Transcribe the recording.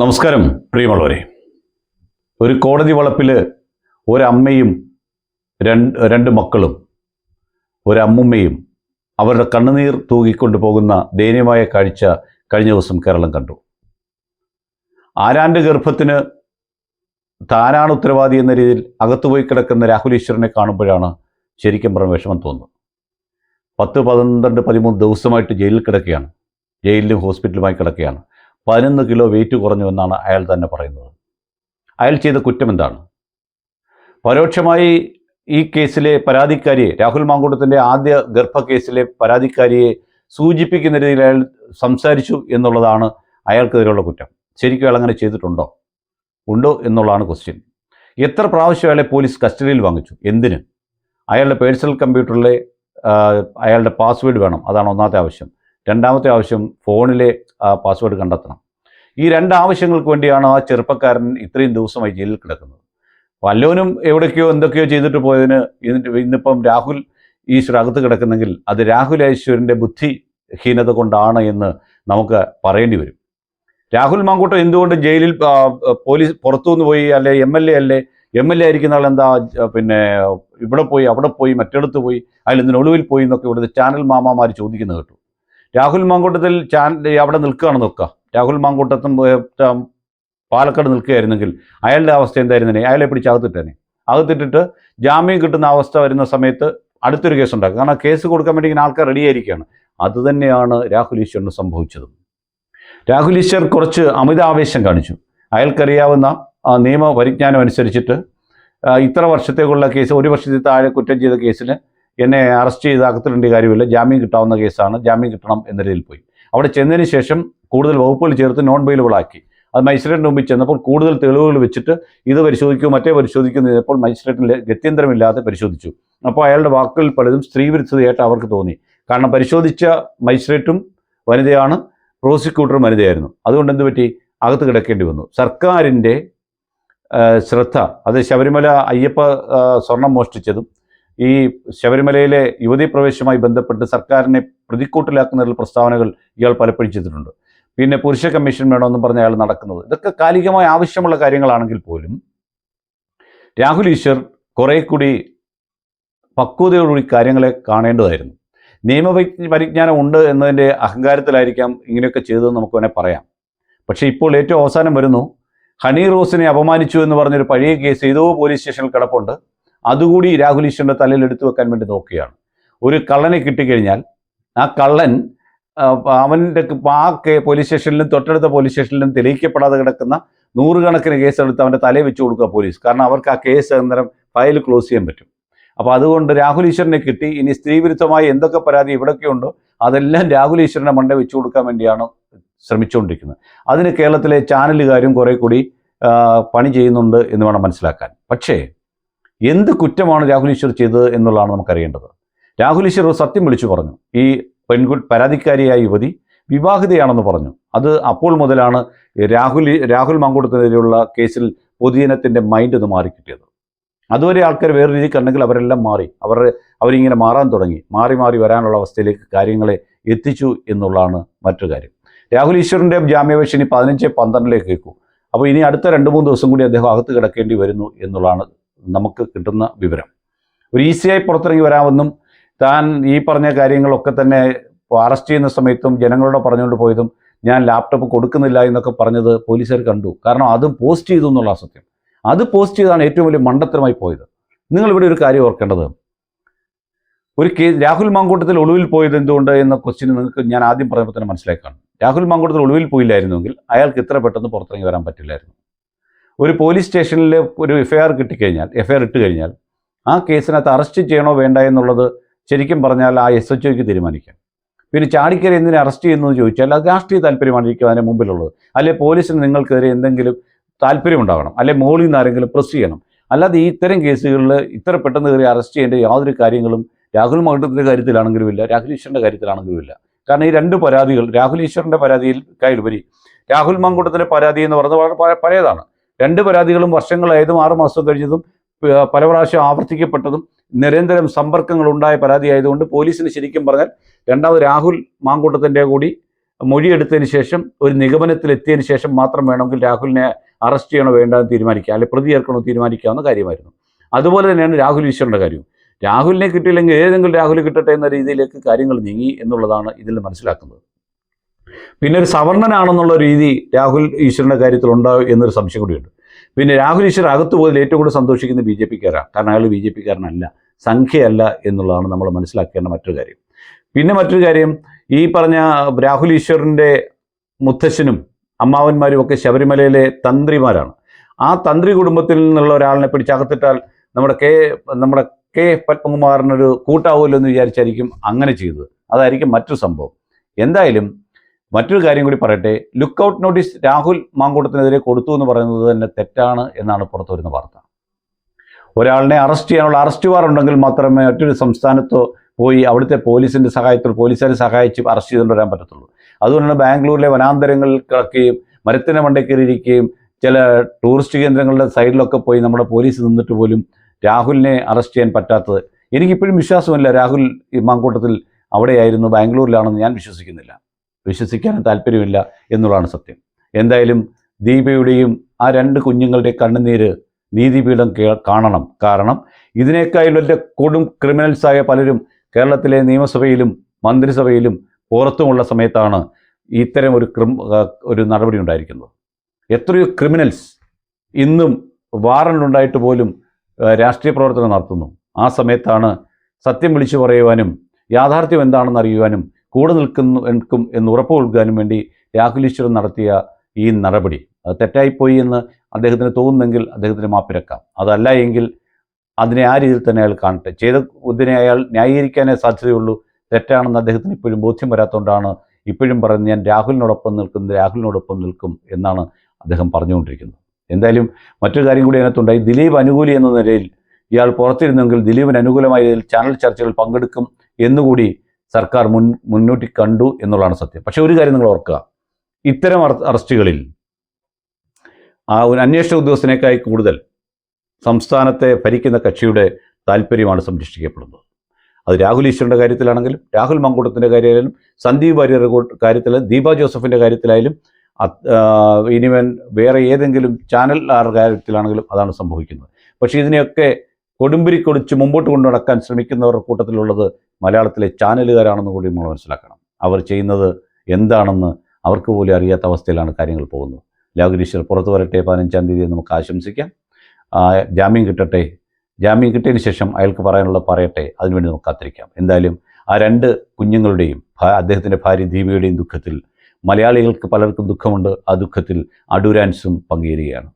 നമസ്കാരം പ്രിയമുള്ളവരെ. ഒരു കോടതി വളപ്പിൽ ഒരമ്മയും രണ്ട് രണ്ട് മക്കളും ഒരമ്മുമ്മയും അവരുടെ കണ്ണുനീർ തൂകിക്കൊണ്ടു പോകുന്ന ദയനീയമായ കാഴ്ച കഴിഞ്ഞ ദിവസം കേരളം കണ്ടു. ആരാന്റെ ഗർഭത്തിന് താനാണ് ഉത്തരവാദി എന്ന രീതിയിൽ അകത്തുപോയി കിടക്കുന്ന രാഹുൽ ഈശ്വരനെ കാണുമ്പോഴാണ് ശരിക്കും പറഞ്ഞ വിഷമം തോന്നുന്നത്. പത്ത് പന്ത്രണ്ട് പതിമൂന്ന് ദിവസമായിട്ട് ജയിലിൽ കിടക്കുകയാണ്. ജയിലിലും ഹോസ്പിറ്റലുമായി കിടക്കുകയാണ്. പതിനൊന്ന് കിലോ വെയിറ്റ് കുറഞ്ഞു എന്നാണ് അയാൾ തന്നെ പറയുന്നത്. അയാൾ ചെയ്ത കുറ്റം എന്താണ്? പരോക്ഷമായി ഈ കേസിലെ പരാതിക്കാരിയെ രാഹുൽ മാങ്കൂട്ടത്തിന്റെ ആദ്യ ഗർഭ കേസിലെ പരാതിക്കാരിയെ സൂചിപ്പിക്കുന്ന രീതിയിൽ അയാൾ സംസാരിച്ചു എന്നുള്ളതാണ് അയാൾക്കെതിരെയുള്ള കുറ്റം. ശരിക്കും അയാൾ അങ്ങനെ ചെയ്തിട്ടുണ്ടോ? ഉണ്ടോ എന്നുള്ളതാണ് ക്വസ്റ്റ്യൻ എത്ര പ്രാവശ്യം അയാളെ പോലീസ് കസ്റ്റഡിയിൽ വാങ്ങിച്ചു? എന്തിന്? അയാളുടെ പേഴ്സണൽ കമ്പ്യൂട്ടറിലെ അയാളുടെ പാസ്വേഡ് വേണം. അതാണ് ഒന്നാമത്തെ ആവശ്യം. രണ്ടാമത്തെ ആവശ്യം ഫോണിലെ പാസ്വേഡ് കണ്ടെത്തണം. ഈ രണ്ട് ആവശ്യങ്ങൾക്ക് വേണ്ടിയാണ് ആ ചെറുപ്പക്കാരൻ ഇത്രയും ദിവസമായി ജയിലിൽ കിടക്കുന്നത്. വല്ലവനും എവിടേക്കോ എന്തൊക്കെയോ ചെയ്തിട്ട് പോയതിന് ഇന്നിപ്പം രാഹുൽ ഈശ്വർ അകത്ത് കിടക്കുന്നെങ്കിൽ അത് രാഹുൽ ഈശ്വരന്റെ ബുദ്ധിഹീനത കൊണ്ടാണ് എന്ന് നമുക്ക് പറയേണ്ടി വരും. രാഹുൽ മാങ്കൂട്ടം എന്തുകൊണ്ട് ജയിലിൽ പോലീസ് പുറത്തുനിന്ന് പോയി അല്ലെ എം എൽ എ അല്ലേ എം എൽ എ ആയിരിക്കുന്ന ആൾ എന്താ പിന്നെ ഇവിടെ പോയി അവിടെ പോയി മറ്റിടത്ത് പോയി അതിൽ നിന്ന് ഒളിവിൽ പോയി എന്നൊക്കെ ഇവിടുത്തെ ചാനൽ മാമാമാർ ചോദിക്കുന്നത് കേട്ടു. രാഹുൽ മാങ്കൂട്ടത്തിൽ ചാൻ അവിടെ നിൽക്കുകയാണ് നോക്കുക. രാഹുൽ മാങ്കൂട്ടത്തും പാലക്കാട് നിൽക്കുകയായിരുന്നെങ്കിൽ അയാളുടെ അവസ്ഥ എന്തായിരുന്നേ അയാളെ പിടിച്ച് അകത്തിട്ടേനെ. അകത്തിട്ടിട്ട് ജാമ്യം കിട്ടുന്ന അവസ്ഥ വരുന്ന സമയത്ത് അടുത്തൊരു കേസ് ഉണ്ടാക്കുക കാരണം കേസ് കൊടുക്കാൻ വേണ്ടി ഇങ്ങനെ ആൾക്കാർ റെഡി ആയിരിക്കുകയാണ്. അതുതന്നെയാണ് രാഹുൽ ഈശ്വറിന് സംഭവിച്ചത്. രാഹുൽ ഈശ്വർ കുറച്ച് അമിതാവേശം കാണിച്ചു. അയാൾക്കറിയാവുന്ന നിയമപരിജ്ഞാനം നിയമ അനുസരിച്ചിട്ട് ഇത്ര വർഷത്തേക്കുള്ള കേസ് ഒരു വർഷത്തെ താഴെ കുറ്റം ചെയ്ത കേസിന് എന്നെ അറസ്റ്റ് ചെയ്ത് അകത്തിടേണ്ട കാര്യമില്ല. ജാമ്യം കിട്ടാവുന്ന കേസാണ്. ജാമ്യം കിട്ടണം എന്ന നിലയിൽ പോയി. അവിടെ ചെന്നതിന് ശേഷം കൂടുതൽ വകുപ്പുകൾ ചേർത്ത് നോൺ ബെയിലബിൾ ആക്കി. അത് മജിസ്ട്രേറ്റിന് മുമ്പിൽ ചെന്നപ്പോൾ കൂടുതൽ തെളിവുകൾ വെച്ചിട്ട് ഇത് പരിശോധിക്കൂ മറ്റേ പരിശോധിക്കുന്ന ചിലപ്പോൾ മജിസ്ട്രേറ്റിന് ഗത്യന്തരമില്ലാതെ പരിശോധിച്ചു. അപ്പോൾ അയാളുടെ വാക്കുകളിൽ പലതും സ്ത്രീവിരുദ്ധതയായിട്ട് അവർക്ക് തോന്നി. കാരണം പരിശോധിച്ച മജിസ്ട്രേറ്റും വനിതയാണ് പ്രോസിക്യൂട്ടറും വനിതയായിരുന്നു. അതുകൊണ്ട് എന്ത് പറ്റി? അകത്ത് കിടക്കേണ്ടി വന്നു. സർക്കാരിന്റെ ശ്രദ്ധ അത് ശബരിമല അയ്യപ്പ സ്വർണം മോഷ്ടിച്ചതും ഈ ശബരിമലയിലെ യുവതീ പ്രവേശവുമായി ബന്ധപ്പെട്ട് സർക്കാരിനെ പ്രതിക്കൂട്ടിലാക്കുന്നതിൽ പ്രസ്താവനകൾ ഇയാൾ പലപ്പോഴും ചെയ്തിട്ടുണ്ട്. പിന്നെ പുരുഷ കമ്മീഷൻ വേണമെന്നും പറഞ്ഞ് അയാൾ നടക്കുന്നത്. ഇതൊക്കെ കാലികമായ ആവശ്യമുള്ള കാര്യങ്ങളാണെങ്കിൽ പോലും രാഹുൽ ഈശ്വർ കുറെ കൂടി പക്വതയോടുകൂടി കാര്യങ്ങളെ കാണേണ്ടതായിരുന്നു. നിയമ പരിജ്ഞാനം ഉണ്ട് എന്നതിന്റെ അഹങ്കാരത്തിലായിരിക്കാം ഇങ്ങനെയൊക്കെ ചെയ്തതെന്ന് നമുക്ക് വേണേൽ പറയാം. പക്ഷേ ഇപ്പോൾ ഏറ്റവും അവസാനം വരുന്നു. ഹണി റോസിനെ അപമാനിച്ചു എന്ന് പറഞ്ഞൊരു പഴയ കേസ് ഏതോ പോലീസ് സ്റ്റേഷനിൽ കിടപ്പുണ്ട്. അതുകൂടി രാഹുൽ ഈശ്വറിന്റെ തലയിൽ എടുത്തു വെക്കാൻ വേണ്ടി നോക്കുകയാണ്. ഒരു കള്ളനെ കിട്ടിക്കഴിഞ്ഞാൽ ആ കള്ളൻ അവന്റെ ആ പോലീസ് സ്റ്റേഷനിലും തൊട്ടടുത്ത പോലീസ് സ്റ്റേഷനിലും തെളിയിക്കപ്പെടാതെ കിടക്കുന്ന നൂറുകണക്കിന് കേസെടുത്ത് അവന്റെ തലയിൽ വെച്ച് കൊടുക്കുക പോലീസ്. കാരണം അവർക്ക് ആ കേസ് അന്നേരം ഫയൽ ക്ലോസ് ചെയ്യാൻ പറ്റും. അപ്പോൾ അതുകൊണ്ട് രാഹുൽ ഈശ്വരനെ കിട്ടി. ഇനി സ്ത്രീവിരുദ്ധമായി എന്തൊക്കെ പരാതി എവിടെയൊക്കെ ഉണ്ടോ അതെല്ലാം രാഹുൽ ഈശ്വരനെ മണ്ട വെച്ചു കൊടുക്കാൻ വേണ്ടിയാണ് ശ്രമിച്ചുകൊണ്ടിരിക്കുന്നത്. അതിന് കേരളത്തിലെ ചാനലുകാരും കുറെ കൂടി പണി ചെയ്യുന്നുണ്ട് എന്ന് വേണം മനസ്സിലാക്കാൻ. പക്ഷേ എന്ത് കുറ്റമാണ് രാഹുൽ ഈശ്വർ ചെയ്തത് എന്നുള്ളതാണ് നമുക്കറിയേണ്ടത്. രാഹുൽ ഈശ്വർ സത്യം വിളിച്ചു പറഞ്ഞു. ഈ പെൺകു പരാതിക്കാരിയായ യുവതി വിവാഹിതയാണെന്ന് പറഞ്ഞു. അത് അപ്പോൾ മുതലാണ് രാഹുൽ രാഹുൽ മാങ്കൂടത്തിനെതിരെയുള്ള കേസിൽ പൊതുജനത്തിന്റെ മൈൻഡ് ഒന്ന് മാറിക്കിട്ടിയത് അതുവരെ ആൾക്കാർ വേറെ രീതിയിൽ കണ്ടെങ്കിൽ അവരെല്ലാം മാറി. അവർ അവരിങ്ങനെ മാറാൻ തുടങ്ങി. മാറി മാറി വരാനുള്ള അവസ്ഥയിലേക്ക് കാര്യങ്ങളെ എത്തിച്ചു എന്നുള്ളതാണ് മറ്റൊരു കാര്യം. രാഹുൽ ഈശ്വറിന്റെ ജാമ്യാപേക്ഷ ഇനി പതിനഞ്ച് പന്ത്രണ്ടിലേക്ക് കേൾക്കൂ. അപ്പോൾ ഇനി അടുത്ത രണ്ട് മൂന്ന് ദിവസം കൂടി അദ്ദേഹം അകത്ത് കിടക്കേണ്ടി വരുന്നു എന്നുള്ളതാണ് നമുക്ക് കിട്ടുന്ന വിവരം. ഒരു ഈസിയായി പുറത്തിറങ്ങി വരാമെന്നും താൻ ഈ പറഞ്ഞ കാര്യങ്ങളൊക്കെ തന്നെ അറസ്റ്റ് ചെയ്യുന്ന സമയത്തും ജനങ്ങളോട് പറഞ്ഞുകൊണ്ട് പോയതും ഞാൻ ലാപ്ടോപ്പ് കൊടുക്കുന്നില്ല എന്നൊക്കെ പറഞ്ഞത് പോലീസുകാർ കണ്ടു. കാരണം അത് പോസ്റ്റ് ചെയ്തു എന്നുള്ള സത്യം അത് പോസ്റ്റ് ചെയ്താണ് ഏറ്റവും വലിയ മണ്ടത്തരമായി പോയത്. നിങ്ങൾ ഇവിടെ ഒരു കാര്യം ഓർക്കേണ്ടത്. ഒരു കേസ് രാഹുൽ മാങ്കൂട്ടത്തിൽ ഒളിവിൽ പോയത് എന്തുകൊണ്ട് എന്ന ക്വസ്റ്റ്യൻ നിങ്ങൾക്ക് ഞാൻ ആദ്യം പറഞ്ഞപ്പോൾ തന്നെ മനസ്സിലാക്കാണ് രാഹുൽ മാങ്കൂട്ടത്തിൽ ഒളിവിൽ പോയില്ലായിരുന്നുവെങ്കിൽ അയാൾക്ക് ഇത്ര പെട്ടെന്ന് പുറത്തിറങ്ങി വരാൻ പറ്റില്ലായിരുന്നു. ഒരു പോലീസ് സ്റ്റേഷനിൽ ഒരു എഫ് ഐ ആർ കിട്ടിക്കഴിഞ്ഞാൽ എഫ് ഐ ആർ ഇട്ട് കഴിഞ്ഞാൽ ആ കേസിനകത്ത് അറസ്റ്റ് ചെയ്യണോ വേണ്ട എന്നുള്ളത് ശരിക്കും പറഞ്ഞാൽ ആ എസ് എച്ച് ഒക്ക് തീരുമാനിക്കാം. പിന്നെ ചാടിക്കരെ എന്തിനെ അറസ്റ്റ് ചെയ്യുന്നു എന്ന് ചോദിച്ചാൽ അത് രാഷ്ട്രീയ താല്പര്യമായിരിക്കും അതിന് മുമ്പിലുള്ളത്. അല്ലെ പോലീസിന് നിങ്ങൾക്കെതിരെ എന്തെങ്കിലും താല്പര്യമുണ്ടാകണം അല്ലെ മോളിൽ നിന്ന് ആരെങ്കിലും പ്രസ് ചെയ്യണം. അല്ലാതെ ഈ ഇത്തരം കേസുകളിൽ ഇത്ര പെട്ടെന്ന് കയറി അറസ്റ്റ് ചെയ്യേണ്ട യാതൊരു കാര്യങ്ങളും രാഹുൽ മാങ്കൂട്ടത്തിന്റെ കാര്യത്തിലാണെങ്കിലും ഇല്ല രാഹുൽ ഈശ്വറിന്റെ കാര്യത്തിലാണെങ്കിലും ഇല്ല. കാരണം ഈ രണ്ട് പരാതികൾ രാഹുൽ ഈശ്വറിന്റെ പരാതിയിൽ കായുപരി രാഹുൽ മാങ്കൂട്ടത്തിന്റെ പരാതി എന്ന് പറയുന്നത് വളരെ പഴ- പഴയതാണ്. രണ്ട് പരാതികളും വർഷങ്ങളായതും ആറ് മാസം കഴിഞ്ഞതും പല പ്രാവശ്യം ആവർത്തിക്കപ്പെട്ടതും നിരന്തരം സമ്പർക്കങ്ങൾ ഉണ്ടായ പരാതി ആയതുകൊണ്ട് പോലീസിന് ശരിക്കും പറഞ്ഞാൽ രണ്ടാമത് രാഹുൽ മാങ്കൂട്ടത്തിന്റെ കൂടി മൊഴിയെടുത്തതിന് ശേഷം ഒരു നിഗമനത്തിലെത്തിയതിന് ശേഷം മാത്രം വേണമെങ്കിൽ രാഹുലിനെ അറസ്റ്റ് ചെയ്യണോ വേണ്ടെന്ന് തീരുമാനിക്കുക അല്ലെങ്കിൽ പ്രതി ചേർക്കണോ തീരുമാനിക്കാവുന്ന കാര്യമായിരുന്നു. അതുപോലെ തന്നെയാണ് രാഹുൽ ഈശ്വറിന്റെ കാര്യവും. രാഹുലിനെ കിട്ടിയില്ലെങ്കിൽ ഏതെങ്കിലും രാഹുൽ കിട്ടട്ടെ എന്ന രീതിയിലേക്ക് കാര്യങ്ങൾ നീങ്ങി എന്നുള്ളതാണ് ഇതിൽ മനസ്സിലാക്കുന്നത്. പിന്നെ ഒരു സവർണനാണെന്നുള്ള രീതി രാഹുൽ ഈശ്വറിന്റെ കാര്യത്തിൽ ഉണ്ടാവും എന്നൊരു സംശയം കൂടിയുണ്ട്. പിന്നെ രാഹുൽ ഈശ്വർ അകത്ത് പോയതിൽ ഏറ്റവും കൂടുതൽ സന്തോഷിക്കുന്ന ബി ജെ പിക്കാരാണ് കാരണം അയാൾ ബി ജെ പിക്കാരനല്ല സംഖ്യയല്ല എന്നുള്ളതാണ് നമ്മൾ മനസ്സിലാക്കേണ്ട മറ്റൊരു കാര്യം. പിന്നെ മറ്റൊരു കാര്യം ഈ പറഞ്ഞ രാഹുൽ ഈശ്വറിന്റെ മുത്തശ്ശനും അമ്മാവന്മാരും ഒക്കെ ശബരിമലയിലെ തന്ത്രിമാരാണ്. ആ തന്ത്രി കുടുംബത്തിൽ നിന്നുള്ള ഒരാളിനെ പിടിച്ച് അകത്തിട്ടാൽ നമ്മുടെ കെ നമ്മുടെ കെ പത്മകുമാറിനൊരു കൂട്ടാവുമല്ലോ എന്ന് വിചാരിച്ചായിരിക്കും അങ്ങനെ ചെയ്തത്. അതായിരിക്കും മറ്റൊരു സംഭവം. എന്തായാലും മറ്റൊരു കാര്യം കൂടി പറയട്ടെ. ലുക്ക് ഔട്ട് നോട്ടീസ് രാഹുൽ മാങ്കൂട്ടത്തിനെതിരെ കൊടുത്തു എന്ന് പറയുന്നത് തന്നെ തെറ്റാണ് എന്നാണ് പുറത്തു വരുന്ന വാർത്ത. ഒരാളിനെ അറസ്റ്റ് ചെയ്യാനുള്ള അറസ്റ്റ് വാറണ്ട് ഉണ്ടെങ്കിൽ മാത്രമേ മറ്റൊരു സംസ്ഥാനത്തോ പോയി അവിടുത്തെ പോലീസിന്റെ സഹായത്തിൽ പോലീസുകാരെ സഹായിച്ച് അറസ്റ്റ് ചെയ്തുകൊണ്ട് വരാൻ പറ്റത്തുള്ളൂ. അതുകൊണ്ടാണ് ബാംഗ്ലൂരിലെ വനാന്തരങ്ങളിൽ കിടക്കുകയും മരത്തിന്റെ മണ്ടയിൽ കയറിയിരിക്കുകയും ചില ടൂറിസ്റ്റ് കേന്ദ്രങ്ങളുടെ സൈഡിലൊക്കെ പോയി നമ്മുടെ പോലീസ് നിന്നിട്ട് പോലും രാഹുലിനെ അറസ്റ്റ് ചെയ്യാൻ പറ്റാത്തത്. എനിക്കിപ്പോഴും വിശ്വാസമില്ല രാഹുൽ ഈ മാങ്കൂട്ടത്തിൽ അവിടെയായിരുന്നു ബാംഗ്ലൂരിലാണെന്ന് ഞാൻ വിശ്വസിക്കുന്നില്ല. വിശ്വസിക്കാനും താല്പര്യമില്ല എന്നുള്ളതാണ് സത്യം. എന്തായാലും ദീപയുടെയും ആ രണ്ട് കുഞ്ഞുങ്ങളുടെ കണ്ണുനീര് നീതിപീഠം കാണണം. കാരണം ഇതിനേക്കാൾ വലിയ കൊടും ക്രിമിനൽസായ പലരും കേരളത്തിലെ നിയമസഭയിലും മന്ത്രിസഭയിലും പുറത്തുമുള്ള സമയത്താണ് ഇത്തരം ഒരു ക്രിം ഒരു നടപടി ഉണ്ടായിരിക്കുന്നത്. എത്രയോ ക്രിമിനൽസ് ഇന്നും വാറണ്ട് ഉണ്ടായിട്ട് പോലും രാഷ്ട്രീയ പ്രവർത്തനം നടത്തുന്നു. ആ സമയത്താണ് സത്യം വിളിച്ചു പറയുവാനും യാഥാർത്ഥ്യം എന്താണെന്ന് അറിയുവാനും കൂടെ നിൽക്കുന്നു നിൽക്കും എന്ന് ഉറപ്പ് നൽകാനും വേണ്ടി രാഹുൽ ഈശ്വരൻ നടത്തിയ ഈ നടപടി. അത് തെറ്റായിപ്പോയി എന്ന് അദ്ദേഹത്തിന് തോന്നുന്നെങ്കിൽ അദ്ദേഹത്തിന് മാപ്പിരക്കാം അതല്ല എങ്കിൽ അതിനെ ആ രീതിയിൽ തന്നെ അയാൾ കാണട്ടെ. ചെയ്ത ഇതിനെ അയാൾ ന്യായീകരിക്കാനേ സാധ്യതയുള്ളൂ. തെറ്റാണെന്ന് അദ്ദേഹത്തിന് ഇപ്പോഴും ബോധ്യം വരാത്തതുകൊണ്ടാണ് ഇപ്പോഴും പറഞ്ഞ് ഞാൻ രാഹുലിനോടൊപ്പം നിൽക്കുന്നത് രാഹുലിനോടൊപ്പം നിൽക്കും എന്നാണ് അദ്ദേഹം പറഞ്ഞുകൊണ്ടിരിക്കുന്നത്. എന്തായാലും മറ്റൊരു കാര്യം കൂടി അതിനകത്തുണ്ടായി. ദിലീപ് അനുകൂലി എന്ന നിലയിൽ ഇയാൾ പുറത്തിരുന്നെങ്കിൽ ദിലീപിന് അനുകൂലമായ ചാനൽ ചർച്ചകൾ പങ്കെടുക്കും എന്നുകൂടി സർക്കാർ മുൻ മുന്നോട്ടി കണ്ടു എന്നുള്ളതാണ് സത്യം. പക്ഷേ ഒരു കാര്യം നിങ്ങൾ ഓർക്കുക. ഇത്തരം അറസ്റ്റുകളിൽ ആ ഒരു അന്വേഷണ ഉദ്യോഗസ്ഥനേക്കായി കൂടുതൽ സംസ്ഥാനത്തെ ഭരിക്കുന്ന കക്ഷിയുടെ താല്പര്യമാണ് സംരക്ഷിക്കപ്പെടുന്നത്. അത് രാഹുൽ ഈശ്വറിന്റെ കാര്യത്തിലാണെങ്കിലും രാഹുൽ മങ്കൂട്ടത്തിന്റെ കാര്യമായാലും സന്ദീപ് വാര്യരുടെ കാര്യത്തിൽ ദീപ ജോസഫിന്റെ കാര്യത്തിലായാലും ഇനിവൻ വേറെ ഏതെങ്കിലും ചാനൽ കാര്യത്തിലാണെങ്കിലും അതാണ് സംഭവിക്കുന്നത്. പക്ഷേ ഇതിനെയൊക്കെ കൊടുമ്പിരി കൊടിച്ച് മുമ്പോട്ട് കൊണ്ടു നടക്കാൻ ശ്രമിക്കുന്നവരുടെ കൂട്ടത്തിലുള്ളത് മലയാളത്തിലെ ചാനലുകാരാണെന്ന് കൂടി നമ്മൾ മനസ്സിലാക്കണം. അവർ ചെയ്യുന്നത് എന്താണെന്ന് അവർക്ക് പോലും അറിയാത്ത അവസ്ഥയിലാണ് കാര്യങ്ങൾ പോകുന്നത്. ലാഗുരീശ്വർ പുറത്തു വരട്ടെ പതിനഞ്ചാം തീയതി നമുക്ക് ആശംസിക്കാം. ജാമ്യം കിട്ടട്ടെ. ജാമ്യം കിട്ടിയതിന് ശേഷം അയാൾക്ക് പറയാനുള്ള പറയട്ടെ അതിനുവേണ്ടി നമുക്ക് കാത്തിരിക്കാം. എന്തായാലും ആ രണ്ട് കുഞ്ഞുങ്ങളുടെയും അദ്ദേഹത്തിന്റെ ഭാര്യ ദീപയുടെയും ദുഃഖത്തിൽ മലയാളികൾക്ക് പലർക്കും ദുഃഖമുണ്ട്. ആ ദുഃഖത്തിൽ അഡുരാൻസും പങ്കുചേരുകയാണ്.